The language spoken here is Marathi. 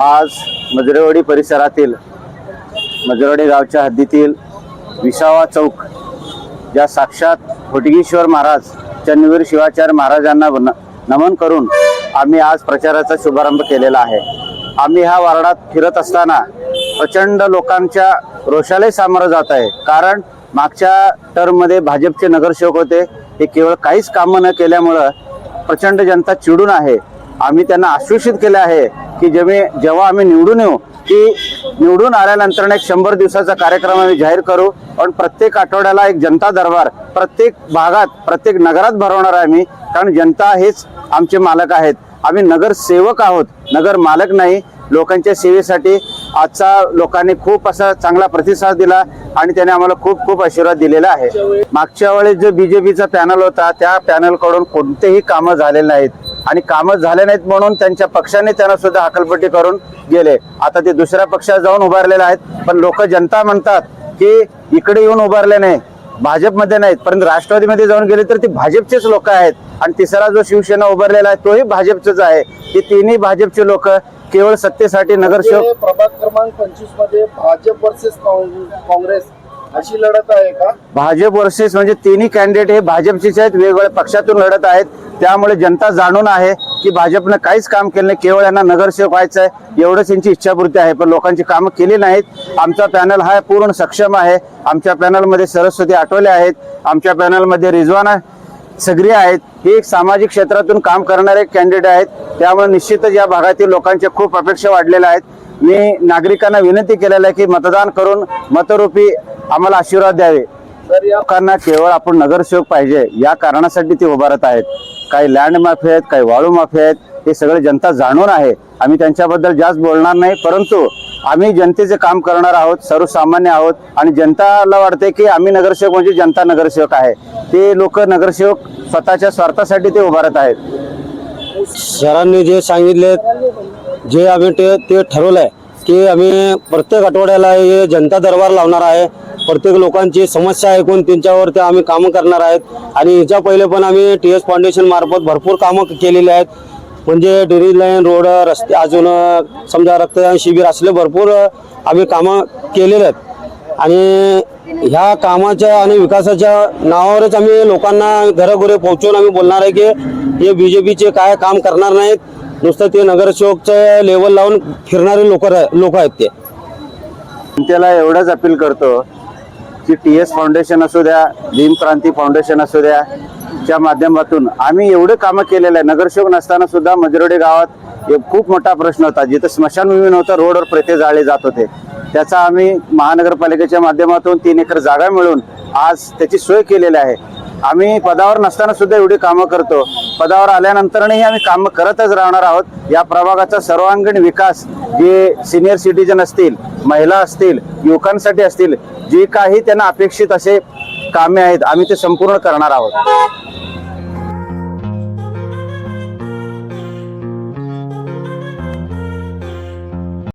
आज मजरेवाडी परिसरातील मजरेवाडी गावच्या हद्दीतील विसावा चौक या साक्षात होटगीश्वर महाराज चन्नवीर शिवाचार्य महाराजांना नमन करून आम्ही आज प्रचाराचा शुभारंभ केलेला आहे. आम्ही ह्या वार्डात फिरत असताना प्रचंड लोकांच्या रोषालाही सामोरं जात आहे. कारण मागच्या टर्ममध्ये भाजपचे नगरसेवक होते. हे केवळ काहीच कामं न केल्यामुळं प्रचंड जनता चिडून आहे. आम्ही त्यांना आश्वासित केले आहे की जेव्हा जेव्हा आम्ही निवडून येऊ की निवडून आल्यानंतर एक शंभर दिवसाचा कार्यक्रम आम्ही जाहीर करू. पण प्रत्येक आठवड्याला एक जनता दरबार प्रत्येक भागात प्रत्येक नगरात भरवणार आहे आम्ही. कारण जनता हेच आमचे मालक आहेत. आम्ही नगरसेवक आहोत. नगर मालक नाही. लोकांच्या सेवेसाठी आजचा लोकांनी खूप असा चांगला प्रतिसाद दिला आणि त्याने आम्हाला खूप खूप आशीर्वाद दिलेला आहे. मागच्या वेळेस जो बीजेपीचा पॅनल होता त्या पॅनलकडून कोणतेही कामं झालेले नाहीत. आणि कामं झाले नाहीत म्हणून त्यांच्या पक्षाने त्यांना सुद्धा हकलपट्टी करून गेले. आता ते दुसऱ्या पक्षात जाऊन उभारलेले आहेत. पण लोक जनता म्हणतात की इकडे येऊन उभारले नाही. भाजपमध्ये नाहीत. परंतु राष्ट्रवादीमध्ये जाऊन गेले तर ते भाजपचेच लोक आहेत. आणि तिसरा जो शिवसेना उभारलेला आहे तोही भाजपचाच आहे. ते तिन्ही भाजपचे लोक केवळ सत्तेसाठी नगरसेवक प्रभाग क्रमांक पंचवीसमध्ये भाजप वर्सेस काँग्रेस अशी लढत आहे का? भाजप वर्सेस म्हणजे तिन्ही कॅन्डिडेट हे भाजपचेच आहेत वेगवेगळ्या पक्षातून लढत आहेत. त्यामुळे जनता जाणून आहे की भाजपनं काहीच काम केलं नाही केवळ यांना नगरसेवक व्हायचं आहे एवढंच यांची इच्छापूर्ती आहे. पण लोकांची कामं केली नाहीत. आमचा पॅनल हा पूर्ण सक्षम आहे. आमच्या पॅनलमध्ये सरस्वती आठवले आहेत. आमच्या पॅनलमध्ये रिजवाना सगरी आहेत. हे एक सामाजिक क्षेत्रातून काम करणारे कॅन्डिडेट आहेत. त्यामुळे निश्चितच या भागातील लोकांच्या खूप अपेक्षा वाढलेल्या आहेत. मी नागरिकांना विनंती केलेलं आहे की मतदान करून मतरूपी आम्हाला आशीर्वाद द्यावे. तर या लोकांना केवळ आपण नगरसेवक पाहिजे. या कारणासाठी ते उभारत आहेत. काही लँड माफी आहेत काही वाळू माफी आहेत. हे सगळे जनता जाणून आहे. आम्ही त्यांच्याबद्दल जास्त बोलणार नाही. परंतु आम्ही जनतेचे काम करणार आहोत सर्वसामान्य आहोत आणि जनताला वाटते की आम्ही नगरसेवक म्हणजे जनता नगरसेवक आहे. ते लोक नगरसेवक स्वतःच्या स्वार्थासाठी ते उभारत आहेत. सरांनी जे सांगितले जे आम्ही ते ते ठरवलं आहे की आम्ही प्रत्येक आठवड्याला हे जनता दरबार लावणार आहे. प्रत्येक लोकांची समस्या ऐकून त्यांच्यावर ते आम्ही कामं करणार आहेत. आणि ह्याच्या पहिले पण आम्ही टी एस फाउंडेशन मार्फत भरपूर कामं केलेली आहेत. म्हणजे डेरी लाईन रोड रस्ते अजून समजा रक्तदान शिबिर असले भरपूर आम्ही कामं केलेले आहेत. आणि ह्या कामाच्या आणि विकासाच्या नावावरच आम्ही लोकांना घरोघरी पोहोचून आम्ही बोलणार आहे की हे बी जे पीचे काय काम करणार नाहीत. नुसतं ते नगरसेवकचं लेवल लावून फिरणारे लोक लोक आहेत ते. जनतेला एवढंच अपील करतो की टी एस फाउंडेशन असू द्या भीम क्रांती फाउंडेशन असू द्या च्या माध्यमातून आम्ही एवढे कामं केलेलं आहे. नगरसेवक नसताना सुद्धा मजरोडे गावात एक खूप मोठा प्रश्न होता जिथं स्मशानभूमी नव्हतं रोडवर प्रथे जाळे जात होते. त्याचा आम्ही महानगरपालिकेच्या माध्यमातून तीन एकर जागा मिळून आज त्याची सोय केलेली आहे. आम्ही पदावर नसताना सुद्धा एवढी कामं करतो. पदावर आल्यानंतरही आम्ही कामं करतच राहणार आहोत. या प्रभागाचा सर्वांगीण विकास जे सिनियर सिटीजन असतील महिला असतील युवकांसाठी असतील जे काही त्यांना अपेक्षित असे कामे आहेत आम्ही ते संपूर्ण करणार आहोत.